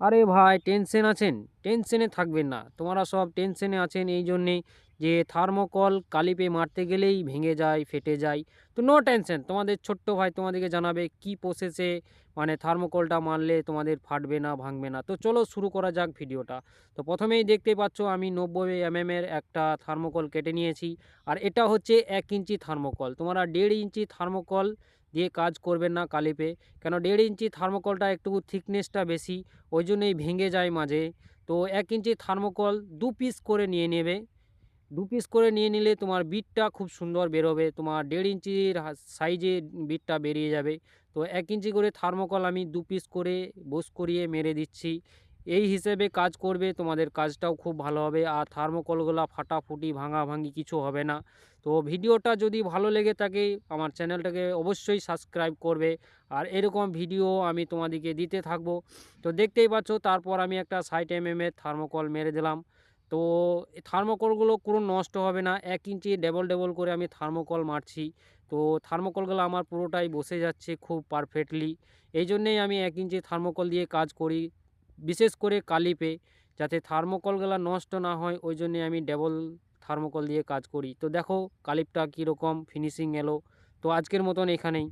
আরে ভাই টেনশন আছেন? টেনশনে থাকবেন না। তোমরা সব টেনশনে আছেন এই জন্যে যে থার্মোকল কালিপে মারতে গেলেই ভেঙে যায়, ফেটে যায়। তো নো টেনশন তোমাদের ছোট্ট ভাই তোমাদেরকে জানাবে কি প্রসেসে মানে থার্মোকলটা মারলে তোমাদের ফাটবে না, ভাঙবে না। তো চলো শুরু করা যাক ভিডিওটা। তো প্রথমেই দেখতে পাচ্ছ আমি নব্বই এমএম এর একটা থার্মোকল কেটে নিয়েছি। আর এটা হচ্ছে এক ইঞ্চি থার্মোকল তোমরা দেড় ইঞ্চি থার্মোকল দিয়ে কাজ করবেন না কালিপে কেন দেড় ইঞ্চি থার্মোকলটা একটু থিকনেসটা বেশি, ওই জন্যই ভেঙে যায় মাঝে। তো এক ইঞ্চি থার্মোকল দু পিস করে নিয়ে নেবে। দু পিস করে নিয়ে নিলে তোমার বিটটা খুব সুন্দর বেরোবে, তোমার দেড় ইঞ্চির সাইজে বিটটা বেরিয়ে যাবে। তো এক ইঞ্চি করে থার্মোকল আমি দু পিস করে বোস করিয়ে মেরে দিচ্ছি। এই হিসেবে কাজ করবে, তোমাদের কাজটাও খুব ভালো হবে। আর থার্মোকলগুলো ফাটাফুটি ভাঙা ভাঙি কিছু হবে না। তো ভিডিওটা যদি ভালো লেগে থাকে, আমার চ্যানেলটাকে অবশ্যই সাবস্ক্রাইব করবে। আর এরকম ভিডিও আমি তোমাদেরকে দিতে থাকব। তো দেখতেই পাচ্ছ, তারপর আমি একটা ষাট এম এর থার্মোকল মেরে দিলাম। তো থার্মোকলগুলো কোনো নষ্ট হবে না। এক ইঞ্চি ডবল ডবল করে আমি থার্মোকল মারছি। তো থার্মোকলগুলো আমার পুরোটাই বসে যাচ্ছে খুব পারফেক্টলি। এই জন্যেই আমি এক ইঞ্চি থার্মোকল দিয়ে কাজ করি। বিশেষ করে কালিপে যাতে থার্মোকলগুলো নষ্ট না হয়, ওই জন্যে আমি ডেবল থার্মোকল দিয়ে কাজ করি। তো দেখো, কালিপটা কীরকম ফিনিশিং এলো। তো আজকের মতন এখানেই।